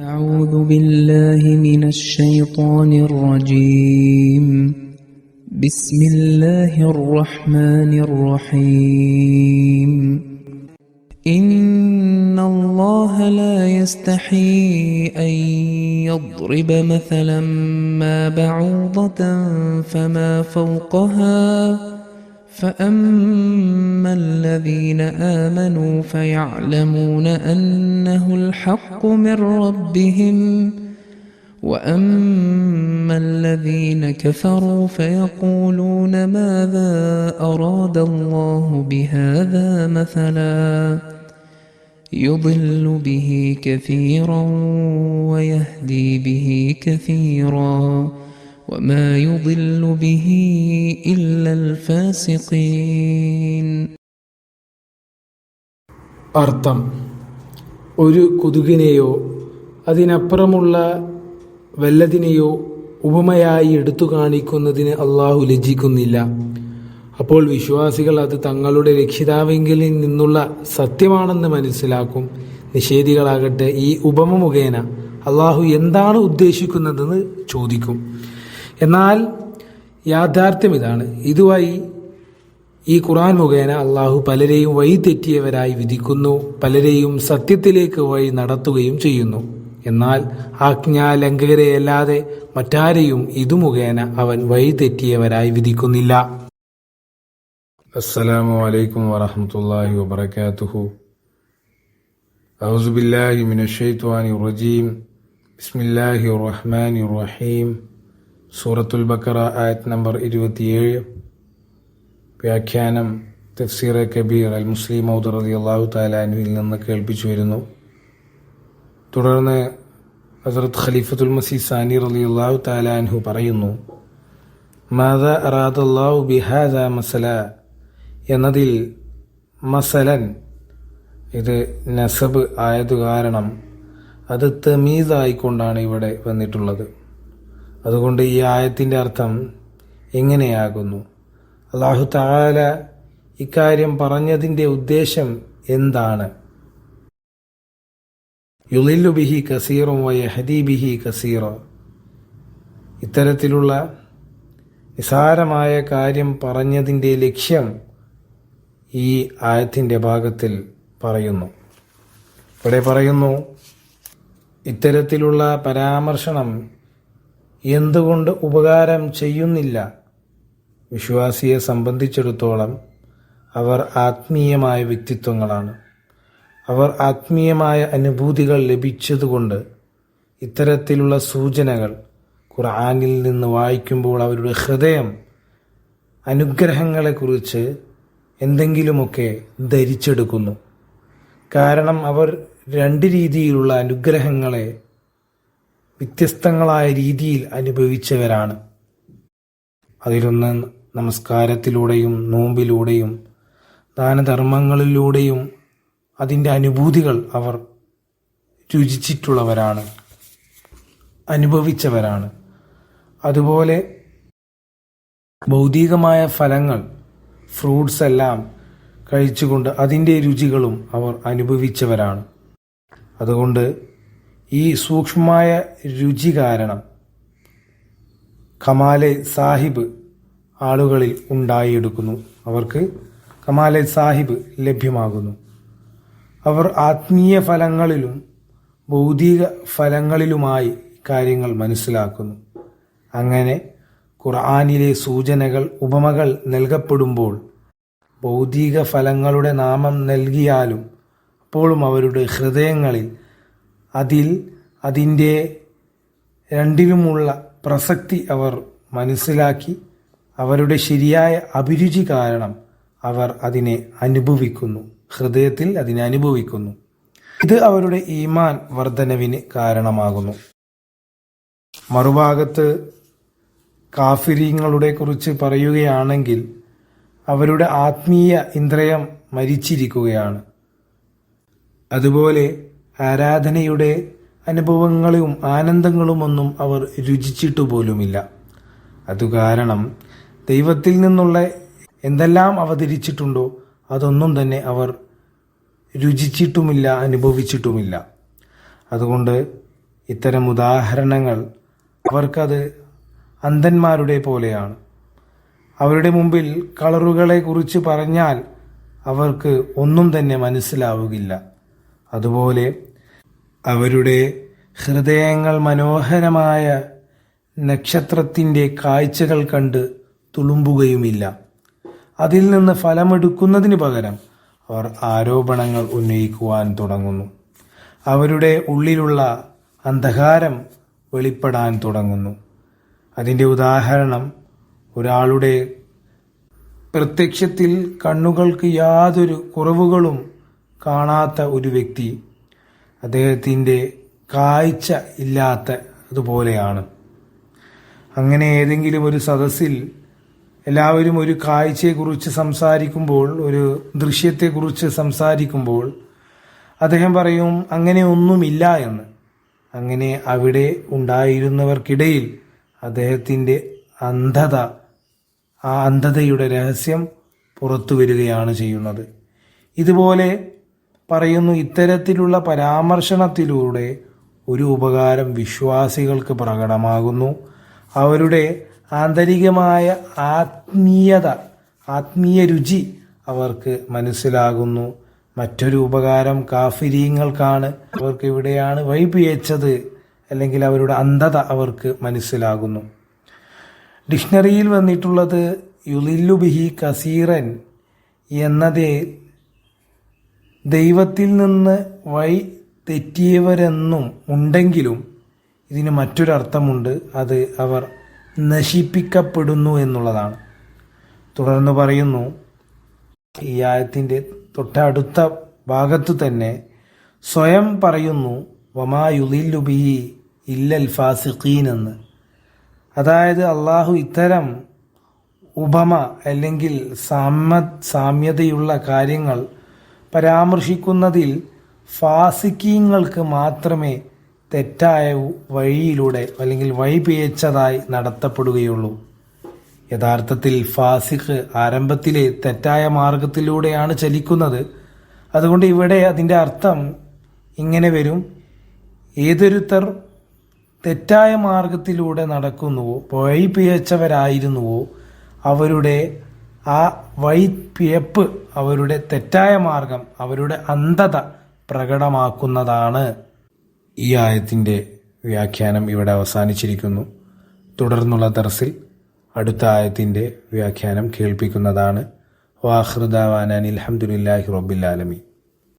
أعوذ بالله من الشيطان الرجيم. بسم الله الرحمن الرحيم. إن الله لا يستحي أن يضرب مثلا ما بعوضة فما فوقها فأما الذين آمنوا فيعلمون أنه الحق من ربهم وأما الذين كفروا فيقولون ماذا أراد الله بهذا مثلا يضل به كثيرا ويهدي به كثيرا وما يضل به إلا الفاسقين അർത്ഥം ഒരു കൊതുകിനെയോ അതിനപ്പുറമുള്ള വല്ലതിനെയോ ഉപമയായി എടുത്തു കാണിക്കുന്നതിന് അള്ളാഹു ലജ്ജിക്കുന്നില്ല അപ്പോൾ വിശ്വാസികൾ അത് തങ്ങളുടെ രക്ഷിതാവെങ്കിൽ നിന്നുള്ള സത്യമാണെന്ന് മനസ്സിലാക്കും നിഷേധികളാകട്ടെ ഈ ഉപമ മുഖേന അള്ളാഹു എന്താണ് ഉദ്ദേശിക്കുന്നതെന്ന് ചോദിക്കും എന്നാൽ യാഥാർത്ഥ്യം ഇതാണ് ഇതുവഴി ഈ ഖുറാൻ മുഖേന അള്ളാഹു പലരെയും വഴി തെറ്റിയവരായി വിധിക്കുന്നു പലരെയും സത്യത്തിലേക്ക് വഴി നടത്തുകയും ചെയ്യുന്നു എന്നാൽ ആജ്ഞാലംഘകരെയല്ലാതെ മറ്റാരെയും ഇതു മുഖേന അവൻ വഴി തെറ്റിയവരായി വിധിക്കുന്നില്ല السلام عليكم ورحمة الله وبركاته أعوذ بالله من الشيطان الرجيم بسم الله الرحمن الرحيم സൂറത്തുൽ ബക്കറ ആയത് നമ്പർ ഇരുപത്തിയേഴ്. വ്യാഖ്യാനം തഫ്സീർ കബീർ അൽ മുസ്ലിം മൗദർ അലി അള്ളാഹു താലാനുവിൽ നിന്ന് കേൾപ്പിച്ചു വരുന്നു. തുടർന്ന് ഹസരത്ത് ഖലീഫത്തുൽ മസീ സാനി അലി അള്ളാഹു താലാൻഹു പറയുന്നു മാത അറാദ് അള്ളാഹു ബിഹാദ മസല എന്നതിൽ മസലൻ ഇത് നസബ് ആയതു കാരണം അത് തമീസായിക്കൊണ്ടാണ് ഇവിടെ വന്നിട്ടുള്ളത്. അതുകൊണ്ട് ഈ ആയത്തിന്റെ അർത്ഥം എങ്ങനെയാകുന്നു? അള്ളാഹു താല ഇക്കാര്യം പറഞ്ഞതിന്റെ ഉദ്ദേശം എന്താണ്? യുലില്ലു ബിഹി കസീറും വയഹദി ബിഹി കസീറോ. ഇത്തരത്തിലുള്ള നിസാരമായ കാര്യം പറഞ്ഞതിന്റെ ലക്ഷ്യം ഈ ആയത്തിന്റെ ഭാഗത്തിൽ പറയുന്നു. ഇവിടെ പറയുന്നു ഇത്തരത്തിലുള്ള പരാമർശനം എന്തുകൊണ്ട് ഉപകാരം ചെയ്യുന്നില്ല? വിശ്വാസിയെ സംബന്ധിച്ചിടത്തോളം അവർ ആത്മീയമായ വ്യക്തിത്വങ്ങളാണ്. അവർ ആത്മീയമായ അനുഭൂതികൾ ലഭിച്ചതുകൊണ്ട് ഇത്തരത്തിലുള്ള സൂചനകൾ ഖുർആാനിൽ നിന്ന് വായിക്കുമ്പോൾ അവരുടെ ഹൃദയം അനുഗ്രഹങ്ങളെക്കുറിച്ച് എന്തെങ്കിലുമൊക്കെ ധരിച്ചെടുക്കുന്നു. കാരണം അവർ രണ്ട് രീതിയിലുള്ള അനുഗ്രഹങ്ങളെ വ്യത്യസ്തങ്ങളായ രീതിയിൽ അനുഭവിച്ചവരാണ്. അതിലൊന്ന് നമസ്കാരത്തിലൂടെയും നോമ്പിലൂടെയും ദാനധർമ്മങ്ങളിലൂടെയും അതിന്റെ അനുഭൂതികൾ അവർ രുചിച്ചിട്ടുള്ളവരാണ് അനുഭവിച്ചവരാണ്. അതുപോലെ ഭൗതികമായ ഫലങ്ങൾ ഫ്രൂട്ട്സ് എല്ലാം കഴിച്ചുകൊണ്ട് അതിന്റെ രുചികളും അവർ അനുഭവിച്ചവരാണ്. അതുകൊണ്ട് ഈ സൂക്ഷ്മമായ രുചി കാരണം കമാലെ സാഹിബ് ആളുകളിൽ ഉണ്ടായിയെടുക്കുന്നു അവർക്ക് കമാലെ സാഹിബ് ലഭ്യമാകുന്നു. അവർ ആത്മീയ ഫലങ്ങളിലും ഭൗതിക ഫലങ്ങളിലുമായി കാര്യങ്ങൾ മനസ്സിലാക്കുന്നു. അങ്ങനെ ഖുർആാനിലെ സൂചനകൾ ഉപമകൾ നൽകപ്പെടുമ്പോൾ ഭൗതിക ഫലങ്ങളുടെ നാമം നൽകിയാലും അപ്പോഴും അവരുടെ ഹൃദയങ്ങളിൽ അതിൽ അതിന്റെ രണ്ടിലുമുള്ള പ്രസക്തി അവർ മനസ്സിലാക്കി അവരുടെ ശരിയായ അഭിരുചി കാരണം അവർ അതിനെ അനുഭവിക്കുന്നു ഹൃദയത്തിൽ അതിനെ അനുഭവിക്കുന്നു. ഇത് അവരുടെ ഈമാൻ വർധനവിന് കാരണമാകുന്നു. മറുഭാഗത്ത് കാഫിരിങ്ങളുടെ കുറിച്ച് പറയുകയാണെങ്കിൽ അവരുടെ ആത്മീയ ഇന്ദ്രിയം മരിച്ചിരിക്കുകയാണ്. അതുപോലെ ആരാധനയുടെ അനുഭവങ്ങളും ആനന്ദങ്ങളുമൊന്നും അവർ രുചിച്ചിട്ടു പോലുമില്ല അതുകാരണം ദൈവത്തിൽ നിന്നുള്ള എന്തെല്ലാം അവതരിച്ചിട്ടുണ്ടോ അതൊന്നും തന്നെ അവർ രുചിച്ചിട്ടുമില്ല അനുഭവിച്ചിട്ടുമില്ല. അതുകൊണ്ട് ഇത്തരം ഉദാഹരണങ്ങൾ അവർക്കത് അന്ധന്മാരുടെ പോലെയാണ്. അവരുടെ മുമ്പിൽ കളറുകളെ കുറിച്ച് പറഞ്ഞാൽ അവർക്ക് ഒന്നും തന്നെ മനസ്സിലാവുകയില്ല. അതുപോലെ അവരുടെ ഹൃദയങ്ങൾ മനോഹരമായ നക്ഷത്രത്തിന്റെ കാഴ്ചകൾ കണ്ട് തുളുമ്പുകയുമില്ല. അതിൽ നിന്ന് ഫലമെടുക്കുന്നതിന് പകരം അവർ ആരോപണങ്ങൾ ഉന്നയിക്കുവാൻ തുടങ്ങുന്നു. അവരുടെ ഉള്ളിലുള്ള അന്ധകാരം വെളിപ്പെടാൻ തുടങ്ങുന്നു. അതിന്റെ ഉദാഹരണം ഒരാളുടെ പ്രത്യക്ഷത്തിൽ കണ്ണുകൾക്ക് യാതൊരു കുറവുകളും കാണാത്ത ഒരു വ്യക്തി അദ്ദേഹത്തിന്റെ കാഴ്ച ഇല്ലാത്ത അതുപോലെയാണ്. അങ്ങനെ ഏതെങ്കിലും ഒരു സദസ്സിൽ എല്ലാവരും ഒരു കാഴ്ചയെക്കുറിച്ച് സംസാരിക്കുമ്പോൾ ഒരു ദൃശ്യത്തെക്കുറിച്ച് സംസാരിക്കുമ്പോൾ അദ്ദേഹം പറയും അങ്ങനെ ഒന്നുമില്ല എന്ന്. അങ്ങനെ അവിടെ ഉണ്ടായിരുന്നവർക്കിടയിൽ അദ്ദേഹത്തിന്റെ അന്ധത ആ അന്ധതയുടെ രഹസ്യം പുറത്തു വരികയാണ് ചെയ്യുന്നത്. ഇതുപോലെ പറയുന്നു ഇത്തരത്തിലുള്ള പരാമർശനത്തിലൂടെ ഒരു ഉപകാരം വിശ്വാസികൾക്ക് പ്രകടമാകുന്നു. അവരുടെ ആന്തരികമായ ആത്മീയത ആത്മീയ രുചി അവർക്ക് മനസ്സിലാകുന്നു. മറ്റൊരു ഉപകാരം കാഫിരീങ്ങൾക്കാണ്. അവർക്ക് ഇവിടെയാണ് വൈപിയച്ചത് അല്ലെങ്കിൽ അവരുടെ അന്ധത അവർക്ക് മനസ്സിലാകുന്നു. ഡിക്ഷണറിയിൽ വന്നിട്ടുള്ളത് യുലില്ലു ബിഹി കസീറൻ എന്നതേ ദൈവത്തിൽ നിന്ന് വഴി തെറ്റിയവരെന്നും ഉണ്ടെങ്കിലും ഇതിന് മറ്റൊരർത്ഥമുണ്ട്. അത് അവർ നശിപ്പിക്കപ്പെടുന്നു എന്നുള്ളതാണ്. തുടർന്ന് പറയുന്നു ഈ ആയത്തിന്റെ തൊട്ടടുത്ത ഭാഗത്തു തന്നെ സ്വയം പറയുന്നു വമാ യുലില്ലുബി ഇല്ലൽ ഫാസിഖീൻ എന്ന് അതായത് അള്ളാഹു ഇത്തരം ഉപമ അല്ലെങ്കിൽ സാമ സാമ്യതയുള്ള കാര്യങ്ങൾ പരാമർശിക്കുന്നതിൽ ഫാസിക്കീങ്ങൾക്ക് മാത്രമേ തെറ്റായ വഴിയിലൂടെ അല്ലെങ്കിൽ വഴി പിയച്ചതായി നടത്തപ്പെടുകയുള്ളൂ. യഥാർത്ഥത്തിൽ ഫാസിഖ് ആരംഭത്തിലെ തെറ്റായ മാർഗത്തിലൂടെയാണ് ചലിക്കുന്നത്. അതുകൊണ്ട് ഇവിടെ അതിന്റെ അർത്ഥം ഇങ്ങനെ വരും. ഏതൊരുത്തർ തെറ്റായ മാർഗത്തിലൂടെ നടക്കുന്നുവോ വഴി പിഴച്ചവരായിരുന്നുവോ അവരുടെ ആ വൈ പിഴപ്പ് അവരുടെ തെറ്റായ മാർഗം അവരുടെ അന്ധത പ്രകടമാക്കുന്നതാണ്. ഈ ആയത്തിന്റെ വ്യാഖ്യാനം ഇവിടെ അവസാനിച്ചിരിക്കുന്നു. തുടർന്നുള്ള ദർസിൽ അടുത്ത ആയത്തിന്റെ വ്യാഖ്യാനം കേൾപ്പിക്കുന്നതാണ്. വാഹൃദാവാനാൻ അലഹമുല്ലാഹി റബ്ബിൽ ആലമീൻ.